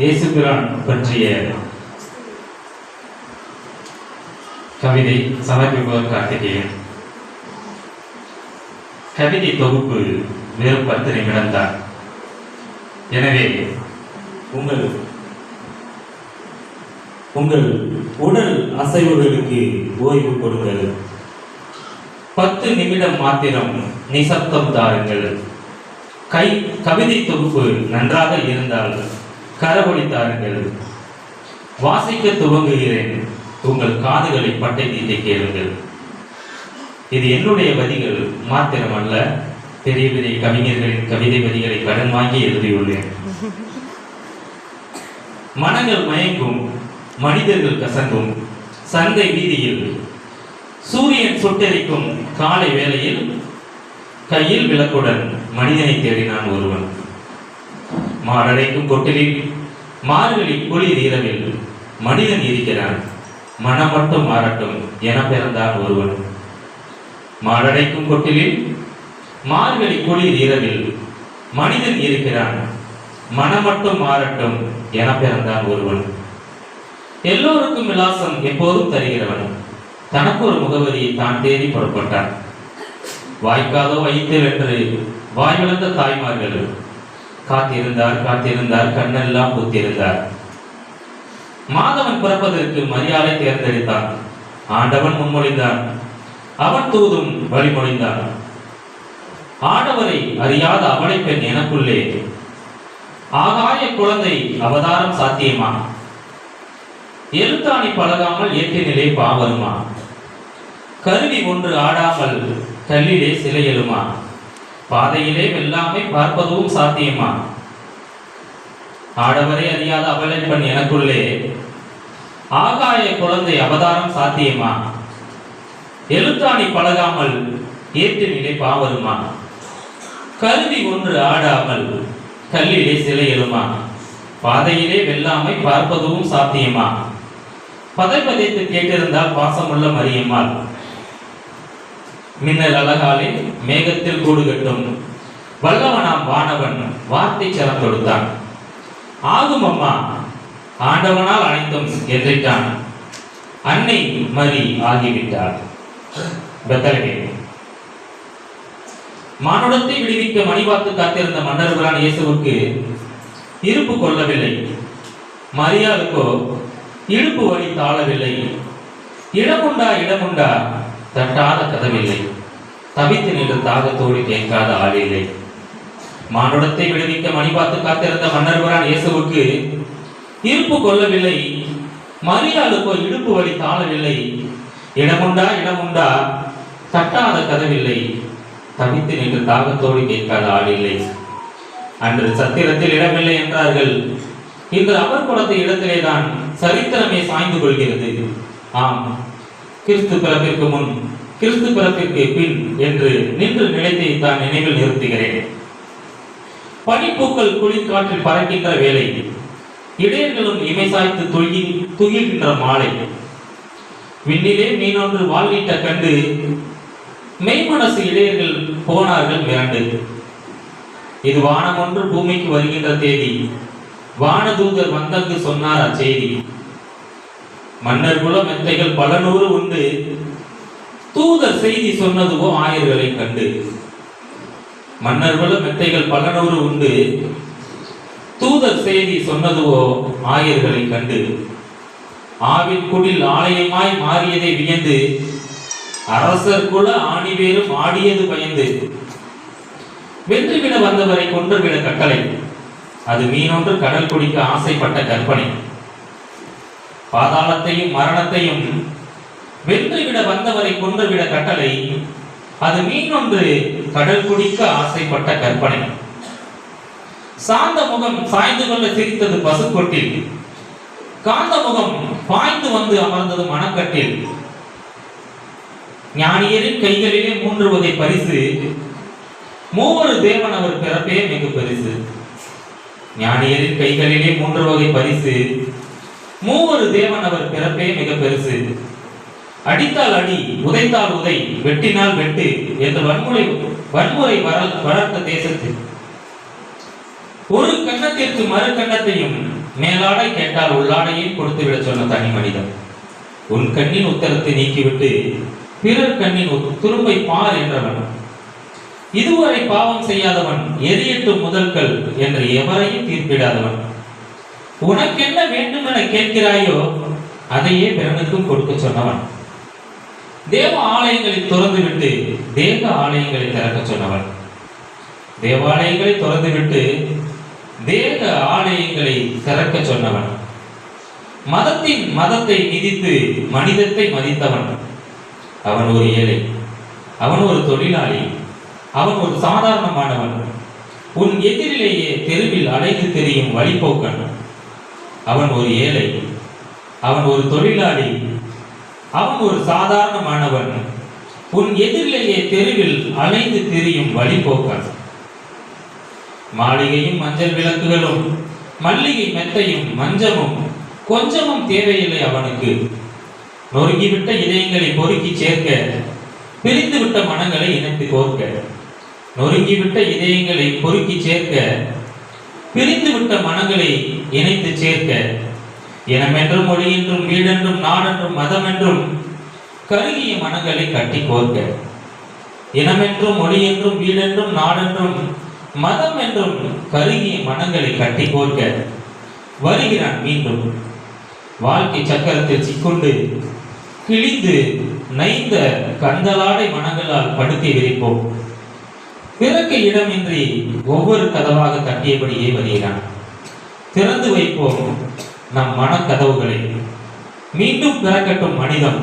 இயேசுபிரான் பற்றிய கவிதை சமர்ப்பிப்பவர் கார்த்திகேயன். கவிதை தொகுப்பு வெறும் பத்து நிமிடம்தான். எனவே உங்கள் உங்கள் உடல் அசைவுகளுக்கு ஓய்வு கொடுங்கள். பத்து நிமிடம் மாத்திரம் நிசப்தம் தாருங்கள். கை கவிதை தொகுப்பு நன்றாக இருந்தால் கரவொலி தாருங்கள் வாசிக்க துவங்குகிறேன். உங்கள் காதுகளை பட்டை தீட்டை கேளுங்கள். இது என்னுடைய வரிகள் மாத்திரமல்ல. பெரிய பெரிய கவிஞர்களின் கவிதை வரிகளை கடன் வாங்கி எழுதியுள்ளேன். மனங்கள் மயங்கும் மனிதர்கள் கசங்கும் சந்தை வீதியில் சூரியன் சுட்டெரிக்கும் காலை வேளையில் கையில் விளக்குடன் மனிதனை தேடினான் ஒருவன். மாரடைக்கும் கொட்டிலில் மார்கழி குளிர் இரவில் மனிதன் இருக்கிறான். மனம் மட்டும் மாறட்டும் என பிறந்தான் ஒருவன். மாரடைக்கும் கொட்டிலில் மார்கழி குளிர் இரவில் மனிதன் இருக்கிறான். மனம் மட்டும் மாறட்டும் என பிறந்தான் ஒருவன். எல்லோருக்கும் விலாசம் எப்போதும் தருகிறவன். தனக்கு ஒரு முகவரியை தான் தேடி புறப்பட்டான். வாய்க்காதோ வைத்தல் என்று வாய் வளர்ந்த தாய்மார்கள் காத்திருந்தார் காத்திருந்தார் கண்ணெல்லாம் பூத்திருந்தார். மாதவன் பிறப்பதற்கு மரியாதை தேர்ந்தெடுத்தான். ஆண்டவன் முன்மொழிந்தான். அவன் தூதும் வழிமொழிந்தான். ஆடவரை அறியாத அவளை பெண் எனக்குள்ளே. ஆகாய குழந்தை அவதாரம் சாத்தியமா? எழுத்தாணி பழகாமல் ஏற்றினிலே பாவருமா? கருவி ஒன்று ஆடாமல் கல்லிலே சிலை எழுமா? பாதையிலே வெல்லாமை பார்ப்பதும் சாத்தியமா? ஆடவரை அறியாத அவலப்பன் எனக்குள்ளே. ஆகாய குழந்தை அவதாரம் சாத்தியமா? எழுத்தாணி பழகாமல் ஏற்று நிலை பாவருமா? கருவி ஒன்று ஆடாமல் கல்லிலே சிலை எழுமா? பாதையிலே வெல்லாமை பார்ப்பதும் சாத்தியமா? பதை பதைத்து கேட்டிருந்தால் பாசமுள்ள மரியம்மாள். மின்னல் அழகாலே மேகத்தில் கூடு கட்டும். வல்லவனாம் வானவன் வார்த்தை சரம் தொடுத்தான். ஆகும் அம்மா ஆண்டவனால் அனைத்தும் என்றைத்தான் அன்னை மதி ஆகிவிட்டாள். பெத்தலகே மானுடத்தை விடுவிக்க மணிபாத்து காத்திருந்த மன்னர்களான இயேசுவுக்கு இருப்பு கொள்ளவில்லை. மரியாளுக்கோ இடுப்பு வழி தாழவில்லை இடமுண்டா இடமுண்டா தட்டாத கதவில்லை. தவித்து நின்று தாகத்தோடு கேட்காத ஆளில்லை. மானுடத்தை விடுவிக்க மணிபாத்து காத்திருந்த மன்னர்வரான் இயேசுவுக்கு இருப்பு கொள்ளவில்லை மரியாளுக்கோ இடுப்பு வழி தாழவில்லை இடமுண்டா இடமுண்டா தட்டாத கதவில்லை. தவித்து நின்று தாகத்தோடு கேட்காத ஆளில்லை. அன்று சத்திரத்தில் இடமில்லை என்றார்கள். இன்று அவர் இடத்திலே இடத்திலேதான் சரித்திரமே சாய்ந்து கொள்கிறது. ஆம் கிறிஸ்து பிறப்பிற்கு முன் கிறிஸ்து பிறப்பிற்கு பின் என்று நின்று நிலைத்தை தான் நினைவில் நிறுத்துகிறேன். பனிப்பூக்கள் குளிர்காற்றில் பறக்கின்ற வேலை இடையர்களும் இமைசாய்த்து துகி மாலை. விண்ணிலே மீனொன்று வாழ்நீட்ட கண்டு மெய்மனசு இடையர்கள் போனார்கள் மிரண்டு. இது வானம் ஒன்று பூமிக்கு வருகின்ற தேதி வானதூதர் வந்தங்கு சொன்னார் அச்செய்தி. மன்னர் குல மெத்தைகள் பல நூறு உண்டு. தூதர் செய்தி சொன்னதுவோ ஆயர்களை கண்டு. மன்னர் குல மெத்தைகள் பல நூறு உண்டு. தூதர் செய்தி சொன்னதுவோ ஆயர்களை கண்டு. ஆவின் குடில் ஆலயமாய் மாறியதை வியந்து அரசர் குல ஆணிவேரும் ஆடியது பயந்து. வென்றுவிட வந்தவரை கொன்றுவிட கட்டளை. அது மீனொன்று கடல் குடிக்க ஆசைப்பட்ட கற்பனை. பாதாளத்தையும் மரணத்தையும் வென்றுவிட வந்தவரை கொன்றுவிட கட்டளை அது மீனொன்று கடல் குடிக்க ஆசைப்பட்ட கற்பனை. சாந்த முகம் சாய்ந்து கொள்ள சிரித்தது பசுக்கொட்டில். காந்த முகம் பாய்ந்து வந்து அமர்ந்தது மணக்கட்டில். ஞானியரின் கைகளிலே மூன்று வகை பரிசு. மூவரு தேவன் அவர் பிறப்பே மிகு பரிசு ஞானியரின் கைகளிலே மூன்று வகை பரிசு. மூவரு தேவன் அவர் பிறப்பே மிக பெருசு. அடித்தால் அடி உதைத்தால் உதை வெட்டினால் வெட்டு என்ற வன்முறை வன்முறை வளர் வளர்த்த தேசத்தில் ஒரு கண்ணத்திற்கு மறு கண்ணத்தையும் மேலாடை கேட்டால் உள்ளாடையும் கொடுத்து விட சொன்ன தனி மனிதன். உன் கண்ணின் உத்தரத்தை நீக்கிவிட்டு பிறர் கண்ணின் துரும்பை பார் என்றவன். இதுவரை பாவம் செய்யாதவன் எரியட்டும் முதல்கள் என்று எவரையும் தீர்ப்பிடாதவன். உனக்கென்ன வேண்டும் என கேட்கிறாயோ அதையே பிறனுக்கும் கொடுக்க சொன்னவன். தேவ ஆலயங்களை திறந்துவிட்டு தேவ ஆலயங்களை திறக்க சொன்னவன். தேவாலயங்களை திறந்துவிட்டு தேக ஆலயங்களை திறக்க சொன்னவன். மதத்தின் மதத்தை மிதித்து மனிதத்தை மதித்தவன். அவன் ஒரு ஏழை அவன் ஒரு தொழிலாளி அவன் ஒரு சாதாரணமானவன். உன் எதிரிலேயே தெருவில் அலைந்து தெரியும் வழிபோக்கன் அவன் ஒரு ஏழை அவன் ஒரு தொழிலாளி அவன் ஒரு சாதாரணமானவன். உன் எதிரிலேயே தெருவில் அலைந்து திரியும் வழிபோக்கன் மாளிகையும் மஞ்சள் விளக்குகளும் மல்லிகை மெத்தையும் மஞ்சமும் கொஞ்சமும் தேவையில்லை அவனுக்கு. நொறுங்கிவிட்ட இதயங்களை பொறுக்கி சேர்க்க பிரிந்துவிட்ட மனங்களை இணைத்து கோர்க்க. நொறுங்கிவிட்ட இதயங்களை பொறுக்கி சேர்க்க பிரிந்துவிட்ட மனங்களை இணைத்து சேர்க்க இனமென்றும் மொழி என்றும் வீடென்றும் நாடென்றும் மதமென்றும் கருகிய மனங்களை கட்டி கோர்க்க. இனமென்றும் மொழி என்றும் வீடென்றும் நாடென்றும் மதம் என்றும் கருகிய மனங்களை கட்டி கோர்க்க. வருகிறான் மீண்டும். வாழ்க்கை சக்கரத்தில் சிக்கொண்டு கிழிந்து நைந்த கந்தலாடை மனங்களால் படுத்தி விரிப்போம். பிறக்க இடமின்றி ஒவ்வொரு கதவாக தட்டியபடியே வருகிறான் திறந்து வைப்போம் நம் மனக்கதவுகளை மீண்டும் பிறக்கட்டும் மனிதம்.